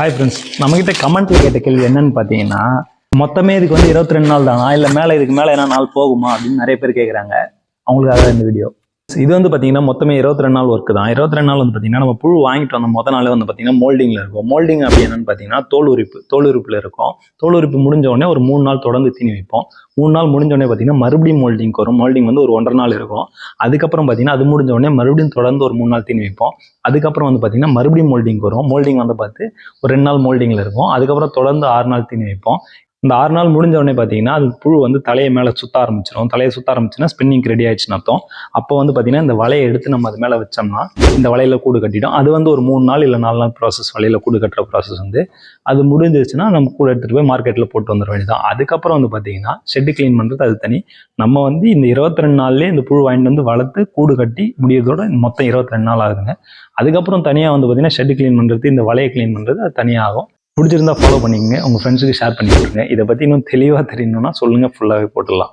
Hi friends நம்மகிட்ட கமெண்ட்ல கேட்ட கேள்வி என்னன்னு பார்த்தீங்கன்னா மொத்தமே இதுக்கு வந்து இருபத்தி ரெண்டு நாள் தானா? இல்லை மேலே இதுக்கு மேலே என்ன நாள் போகுமா? அப்படின்னு நிறைய பேர் கேட்குறாங்க அவங்களுக்காக இந்த வீடியோ இது வந்து பார்த்தீங்கன்னா மொத்தமே இருபத்தி ரெண்டு நாள் ஒர்க் தான். இருபத்தி ரெண்டு நாள் வந்து பார்த்தீங்கன்னா நம்ம புழு வாங்கிட்டு வந்த மொதல் நாள் வந்து பார்த்தீங்கன்னா மோல்டிங்கில் இருக்கும். மோல்டிங் அப்படி என்னன்னு பார்த்தீங்கன்னா தோல் உரிப்பு தோல் உரிப்பில் இருக்கும். தோல் உரிப்பு முடிஞ்ச உடனே ஒரு மூணு நாள் தொடர்ந்து தீனி வைப்போம். மூணு நாள் முடிஞ்ச உடனே பார்த்தீங்கன்னா மறுபடியும் மோல்டிங் வரும். மோல்டிங் வந்து ஒரு ஒன்றரை நாள் இருக்கும். அதுக்கப்புறம் பார்த்தீங்கன்னா அது முடிஞ்ச உடனே மறுபடியும் தொடர்ந்து ஒரு மூணு நாள் தீனி வைப்போம். அதுக்கப்புறம் வந்து பார்த்தீங்கன்னா மறுபடியும் மோல்டிங் வரும். மோல்டிங் வந்து பார்த்து ஒரு ரெண்டு நாள் மோல்டிங்கில் இருக்கும். அதுக்கப்புறம் தொடர்ந்து ஆறு நாள் தீனி வைப்போம். இந்த ஆறு நாள் முடிஞ்ச உடனே பார்த்தீங்கன்னா அது புழு வந்து தலையை மேலே சுத்த ஆரம்பிச்சிடும் தலையை சுத்த ஆரம்பிச்சுன்னா ஸ்பின்னிங் ரெடி ஆயிடுச்சுன்னு அர்த்தம். அப்போ வந்து பார்த்தீங்கன்னா இந்த வலையை எடுத்து நம்ம அது மேலே வச்சோம்னா இந்த வலையில் கூடு கட்டிடும். அது வந்து ஒரு மூணு நாள் இல்லை நாலு நாள் ப்ராசஸ் வலையில் கூடு கட்டுற ப்ராசஸ் வந்து அது முடிஞ்சிருச்சுன்னா நம்ம கூட எடுத்துகிட்டு போய் மார்க்கெட்டில் போட்டு வந்துட வேண்டியதான் அதுக்கப்புறம் வந்து பார்த்தீங்கன்னா ஷெட்டு க்ளீன் பண்ணுறது அது தனி. நம்ம வந்து இந்த இருபத்தி ரெண்டு நாள்லேயே இந்த புழு வாங்கிட்டு வந்து வளர்த்து கூடு கட்டி முடியறதோட மொத்தம் இருபத்தி ரெண்டு நாள் ஆகுதுங்க. அதுக்கப்புறம் தனியாக வந்து பார்த்தீங்கன்னா ஷெட்டு க்ளீன் பண்ணுறது இந்த வலையை க்ளீன் பண்ணுறது அது தனியாக ஆகும் பிடிச்சிருந்தா ஃபாலோ பண்ணிக்கோங்க. உங்கள் ஃப்ரெண்ட்ஸுக்கு ஷேர் பண்ணி விட்ருங்க இதை பற்றி இன்னும் தெளிவாக தெரியணும்னா சொல்லுங்கள் ஃபுல்லாகவே போட்டுடலாம்.